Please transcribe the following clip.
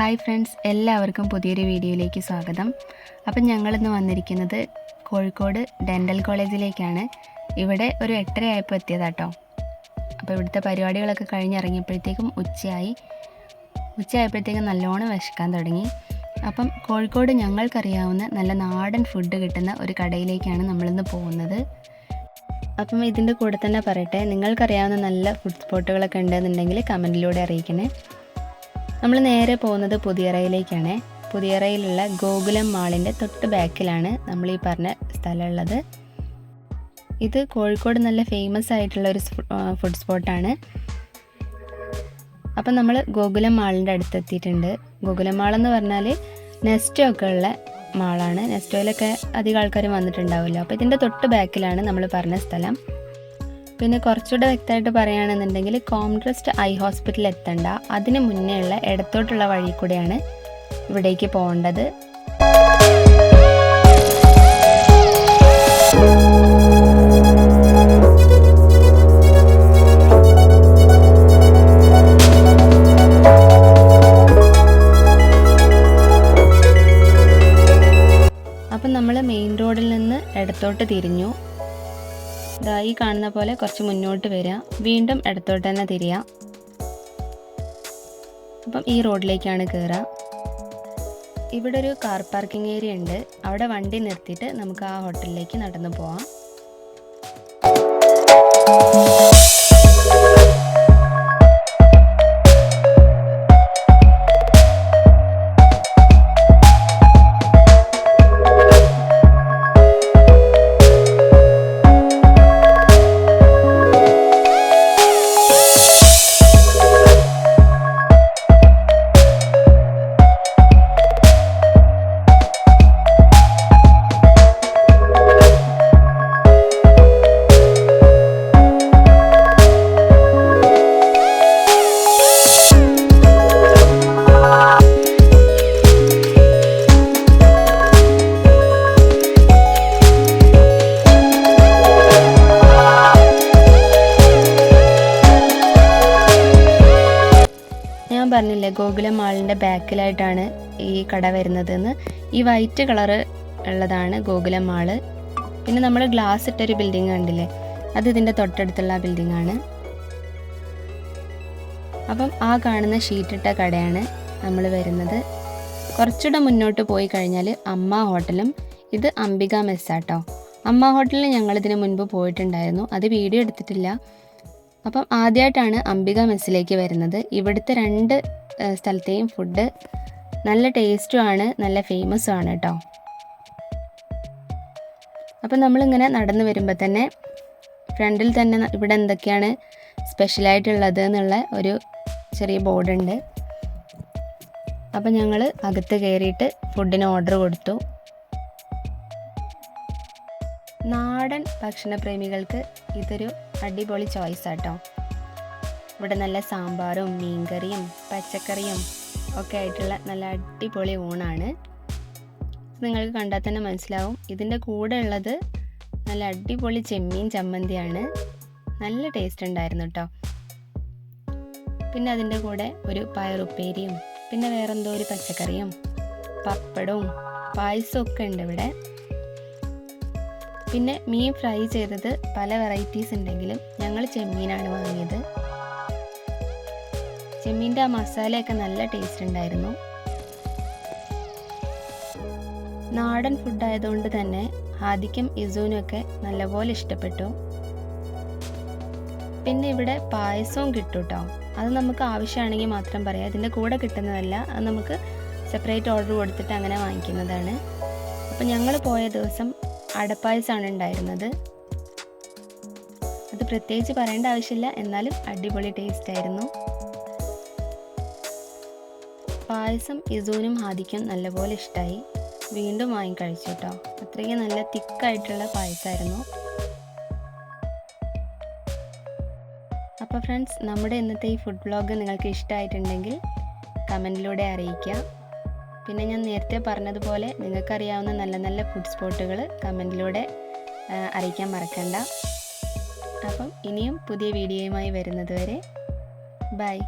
Hi friends എല്ലാവർക്കും പുതിയൊരു വീഡിയോയിലേക്ക് സ്വാഗതം. അപ്പം ഞങ്ങളിന്ന് വന്നിരിക്കുന്നത് കോഴിക്കോട് ഡെന്റൽ കോളേജിലേക്കാണ്. ഇവിടെ ഒരു എട്ടരയായപ്പോൾ എത്തിയതാട്ടോ. അപ്പോൾ ഇവിടുത്തെ പരിപാടികളൊക്കെ കഴിഞ്ഞിറങ്ങിയപ്പോഴത്തേക്കും ഉച്ചയായി. ഉച്ചയായപ്പോഴത്തേക്കും നല്ലോണം വിശക്കാൻ തുടങ്ങി. അപ്പം കോഴിക്കോട് ഞങ്ങൾക്കറിയാവുന്ന നല്ല നാടൻ ഫുഡ് കിട്ടുന്ന ഒരു കടയിലേക്കാണ് നമ്മളിന്ന് പോകുന്നത്. അപ്പം ഇതിന്റെ കൂടെ തന്നെ പറയട്ടെ നിങ്ങൾക്കറിയാവുന്ന നല്ല ഫുഡ് സ്പോട്ടുകളൊക്കെ ഉണ്ടെന്നുണ്ടെങ്കിൽ കമന്റിലൂടെ അറിയിക്കണേ. നമ്മൾ നേരെ പോകുന്നത് പുതിയറയിലേക്കാണ്. പുതിയറയിലുള്ള ഗോകുലം മാളിന്റെ തൊട്ട് ബാക്കിലാണ് നമ്മൾ ഈ പറഞ്ഞ സ്ഥലമുള്ളത്. ഇത് കോഴിക്കോട് നല്ല ഫേമസ് ആയിട്ടുള്ള ഒരു ഫുഡ് സ്പോട്ടാണ് അപ്പം നമ്മൾ ഗോകുലം മാളിന്റെ അടുത്തെത്തിയിട്ടുണ്ട്. ഗോകുലം മാൾ എന്ന് പറഞ്ഞാൽ നെസ്റ്റോ ഒക്കെ ഉള്ള മാളാണ്. നെസ്റ്റോയിലൊക്കെ അധികം ആൾക്കാർ വന്നിട്ടുണ്ടാവുമല്ലോ. അപ്പോൾ ഇതിന്റെ തൊട്ട് ബാക്കിലാണ് നമ്മൾ പറഞ്ഞ സ്ഥലം. പിന്നെ കുറച്ചുകൂടെ വ്യക്തമായിട്ട് പറയുകയാണെന്നുണ്ടെങ്കിൽ കോംട്രസ്റ്റ് ഐ ഹോസ്പിറ്റൽ എത്തണ്ട. അതിന് മുന്നേ ഉള്ള ഇടത്തോട്ടുള്ള വഴി കൂടെയാണ് ഇവിടേക്ക് പോകേണ്ടത്. അപ്പം നമ്മൾ മെയിൻ റോഡിൽ നിന്ന് ഇടത്തോട്ട് തിരിഞ്ഞു. ഈ കാണുന്ന പോലെ കുറച്ച് മുന്നോട്ട് വരിക. വീണ്ടും ഇടത്തോട്ട് തന്നെ തിരിയുക. അപ്പം ഈ റോഡിലേക്കാണ് കയറുക ഇവിടെ ഒരു കാർ പാർക്കിംഗ് ഏരിയ ഉണ്ട്. അവിടെ വണ്ടി നിർത്തിയിട്ട് നമുക്ക് ആ ഹോട്ടലിലേക്ക് നടന്നു പോവാം. പറഞ്ഞില്ലേ ഗോകുലം മാളിന്റെ ബാക്കിലായിട്ടാണ് ഈ കട വരുന്നതെന്ന്. ഈ വൈറ്റ് കളറ് ഉള്ളതാണ് ഗോകുലം മാൾ. പിന്നെ നമ്മൾ ഗ്ലാസ് ഇട്ടൊരു ബിൽഡിംഗ് കണ്ടില്ലേ അത് ഇതിന്റെ തൊട്ടടുത്തുള്ള ബിൽഡിംഗ് ആണ്. അപ്പം ആ കാണുന്ന ഷീറ്റിട്ട കടയാണ് നമ്മൾ വരുന്നത്. കുറച്ചുകൂടെ മുന്നോട്ട് പോയി കഴിഞ്ഞാൽ അമ്മ ഹോട്ടലും. ഇത് അംബിക മെസ്സാട്ടോ. അമ്മ ഹോട്ടലിൽ ഞങ്ങൾ ഇതിന് മുൻപ് പോയിട്ടുണ്ടായിരുന്നു. അത് വീഡിയോ എടുത്തിട്ടില്ല. അപ്പം ആദ്യമായിട്ടാണ് അംബിക മെസ്സിലേക്ക് വരുന്നത്. ഇവിടുത്തെ രണ്ട് സ്ഥലത്തെയും ഫുഡ് നല്ല ടേസ്റ്റുമാണ് നല്ല ഫേമസും ആണ് കേട്ടോ അപ്പം നമ്മളിങ്ങനെ നടന്നു വരുമ്പോൾ തന്നെ ഫ്രണ്ടിൽ തന്നെ ഇവിടെ എന്തൊക്കെയാണ് സ്പെഷ്യലായിട്ടുള്ളത് എന്നുള്ള ഒരു ചെറിയ ബോർഡുണ്ട് അപ്പം ഞങ്ങൾ അകത്ത് കയറിയിട്ട് ഫുഡിന് ഓർഡർ കൊടുത്തു. നാടൻ ഭക്ഷണപ്രേമികൾക്ക് ഇതൊരു അടിപൊളി ചോയ്സ് ആട്ടോ. ഇവിടെ നല്ല സാമ്പാറും മീൻകറിയും പച്ചക്കറിയും ഒക്കെ ആയിട്ടുള്ള നല്ല അടിപൊളി ഊണാണ്. നിങ്ങൾക്ക് കണ്ടാൽ തന്നെ മനസ്സിലാവും. ഇതിന്റെ കൂടെ ഉള്ളത് നല്ല അടിപൊളി ചെമ്മീൻ ചമ്മന്തിയാണ്. നല്ല ടേസ്റ്റ് ഉണ്ടായിരുന്നു കേട്ടോ പിന്നെ അതിന്റെ കൂടെ ഒരു പയറുപ്പേരിയും പിന്നെ വേറെന്തോ ഒരു പച്ചക്കറിയും പപ്പടവും പായസവും ഒക്കെ ഉണ്ട് ഇവിടെ. പിന്നെ മീൻ ഫ്രൈ ചെയ്തത് പല വെറൈറ്റീസ് ഉണ്ടെങ്കിലും ഞങ്ങൾ ചെമ്മീനാണ് വാങ്ങിയത്. ചെമ്മീന്റെ ആ മസാലയൊക്കെ നല്ല ടേസ്റ്റ് ഉണ്ടായിരുന്നു. നാടൻ ഫുഡായതുകൊണ്ട് തന്നെ ഹാദിക്കും ഇസുവിനൊക്കെ നല്ലപോലെ ഇഷ്ടപ്പെട്ടു. പിന്നെ ഇവിടെ പായസവും കിട്ടും കേട്ടോ അത് നമുക്ക് ആവശ്യമാണെങ്കിൽ മാത്രം പറയാം. ഇതിന്റെ കൂടെ കിട്ടുന്നതല്ല. അത് നമുക്ക് സെപ്പറേറ്റ് ഓർഡർ കൊടുത്തിട്ട് അങ്ങനെ വാങ്ങിക്കുന്നതാണ്. അപ്പോൾ ഞങ്ങൾ പോയ ദിവസം അടപ്പായസമാണ് ഉണ്ടായിരുന്നത് അത് പ്രത്യേകിച്ച് പറയേണ്ട ആവശ്യമില്ല. എന്നാലും അടിപൊളി ടേസ്റ്റ് ആയിരുന്നു പായസം ഇസൂനും ഹാദിക്കും നല്ലപോലെ ഇഷ്ടമായി വീണ്ടും വാങ്ങി കഴിച്ചു കേട്ടോ അത്രയ്ക്ക് നല്ല തിക്കായിട്ടുള്ള പായസമായിരുന്നു അപ്പോൾ ഫ്രണ്ട്സ് നമ്മുടെ ഇന്നത്തെ ഈ ഫുഡ് ബ്ലോഗ് നിങ്ങൾക്ക് ഇഷ്ടമായിട്ടുണ്ടെങ്കിൽ കമന്റിലൂടെ അറിയിക്കുക. പിന്നെ ഞാൻ നേരത്തെ പറഞ്ഞതുപോലെ നിങ്ങൾക്കറിയാവുന്ന നല്ല നല്ല ഫുഡ് സ്പോട്ടുകൾ കമന്റിലൂടെ അറിയിക്കാൻ മറക്കണ്ട. അപ്പം ഇനിയും പുതിയ വീഡിയോയുമായി വരുന്നതുവരെ ബൈ